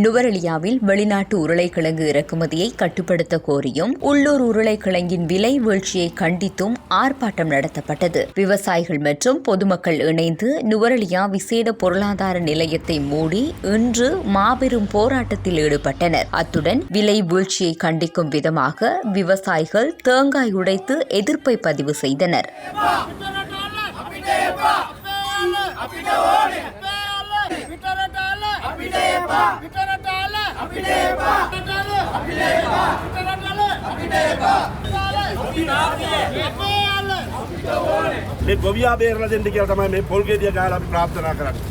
நுவரெலியாவில் வெளிநாட்டு உருளைக்கிழங்கு இறக்குமதியை கட்டுப்படுத்த கோரியும் உள்ளூர் உருளைக்கிழங்கின் விலை வீழ்ச்சியை கண்டித்தும் ஆர்ப்பாட்டம் நடத்தப்பட்டது. விவசாயிகள் மற்றும் பொதுமக்கள் இணைந்து நுவரெலியா விசேட பொருளாதார நிலையத்தை மூடி இன்று மாபெரும் போராட்டத்தில் ஈடுபட்டனர். அத்துடன் விலை வீழ்ச்சியை கண்டிக்கும் விதமாக விவசாயிகள் தேங்காய் உடைத்து எதிர்ப்பை பதிவு செய்தனர். అభిలేపా విటరటాల అభిలేపా విటరటాల అభిలేపా విటరటాల అభిలేపా මේ ගොවියා බේරලා දෙන්න කියලා තමයි මේ පොල්ගෙඩිය ගාලා අපි ප්‍රාර්ථනා කරන්නේ.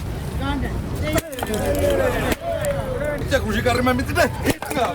කෘෂිකර්ම මිත්‍රිට හිටංගා.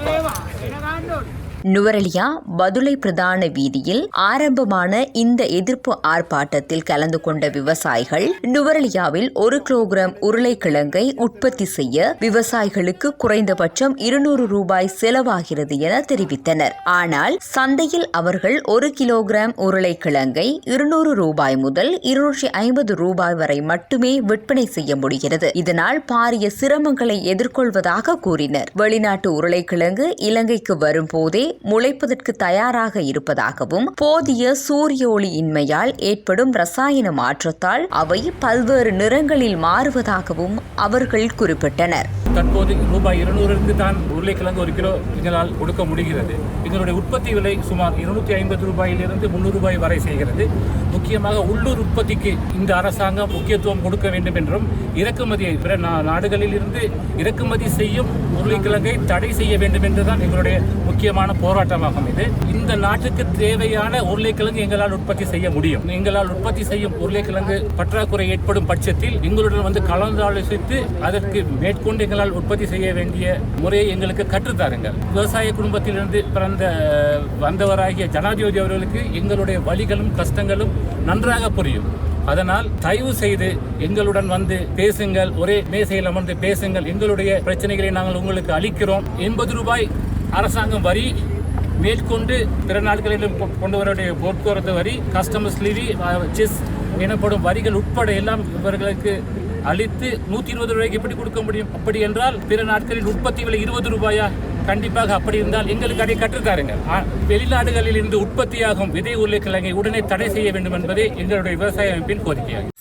நுவரெலியா பதுளை பிரதான வீதியில் ஆரம்பமான இந்த எதிர்ப்பு ஆர்ப்பாட்டத்தில் கலந்து கொண்ட விவசாயிகள் நுவரெலியாவில் ஒரு கிலோகிராம் உருளைக்கிழங்கை உற்பத்தி செய்ய விவசாயிகளுக்கு குறைந்தபட்சம் இருநூறு ரூபாய் செலவாகிறது என தெரிவித்தனர். ஆனால் சந்தையில் அவர்கள் ஒரு கிலோகிராம் உருளைக்கிழங்கை இருநூறு ரூபாய் முதல் இருநூற்றி ஐம்பது ரூபாய் வரை மட்டுமே விற்பனை செய்ய முடிகிறது. இதனால் பாரிய சிரமங்களை எதிர்கொள்வதாக கூறினர். வெளிநாட்டு உருளைக்கிழங்கு இலங்கைக்கு வரும்போதே முளைப்பதற்கு தயாராக இருப்பதாகவும் போதிய சூரிய ஒளி இன்மையால் ஏற்படும் ரசாயன மாற்றத்தால் அவை பல்வேறு நிறங்களில் மாறுவதாகவும் அவர்கள் குறிப்பிட்டனர். தற்போது ரூபாய் இருநூறுக்கு தான் உருளைக்கிழங்கு ஒரு கிலோ எங்களால் கொடுக்க முடிகிறது. எங்களுடைய உற்பத்தி விலை சுமார் இருநூத்தி ஐம்பது ரூபாயிலிருந்து முந்நூறு ரூபாய் வரை செய்கிறது. முக்கியமாக உள்ளூர் உற்பத்திக்கு இந்த அரசாங்கம் முக்கியத்துவம் கொடுக்க வேண்டும் என்றும் இறக்குமதியை பிற நா- நாடுகளில் இருந்து இறக்குமதி செய்யும் உருளைக்கிழங்கை தடை செய்ய வேண்டும் என்றுதான் எங்களுடைய முக்கியமான போராட்டமாகும் இது. இந்த நாட்டுக்கு தேவையான உருளைக்கிழங்கு எங்களால் உற்பத்தி செய்ய முடியும். எங்களால் உற்பத்தி செய்யும் உருளைக்கிழங்கு பற்றாக்குறை ஏற்படும் பட்சத்தில் எங்களுடன் வந்து கலந்தாலோசித்து அதற்கு மேற்கொண்டு எங்களால் உற்பத்தி செய்ய வேண்டிய முறையை எங்களுக்கு கற்றுத்தாருங்கள் விவசாய குடும்பத்திலிருந்து பிறந்த வந்தவராகிய ஜனாதிபதி அவர்களுக்கு எங்களுடைய வழிகளும் கஷ்டங்களும் நன்றாக புரியும். அதனால் தயவு செய்து எங்களுடன் வந்து பேசுங்கள். ஒரே மேசையில் அமர்ந்து பேசுங்கள். எங்களுடைய பிரச்சனைகளை நாங்கள் உங்களுக்கு அளிக்கிறோம். எண்பது ரூபாய் அரசாங்கம் வரி மேற்கொண்டு பிற நாட்களிலும் கொ- கொண்டு வரக்கூடிய போக்குவரத்து வரி கஸ்டமர்ஸ் லிவி செஸ் எனப்படும் வரிகள் உட்பட எல்லாம் இவர்களுக்கு அளித்து நூற்றி இருபது ரூபாய்க்கு எப்படி கொடுக்க முடியும்? அப்படி என்றால் பிற நாட்களில் உற்பத்தி விலை இருபது ரூபாயா? கண்டிப்பாக அப்படி இருந்தால் எங்களுக்கு அதை கற்றுத்தாருங்க. வெளிநாடுகளில் இருந்து உற்பத்தியாகும் விதை உருளைக்கிழங்கை உடனே தடை செய்ய வேண்டும் என்பதே எங்களுடைய விவசாய அமைப்பின் கோரிக்கையாகும்.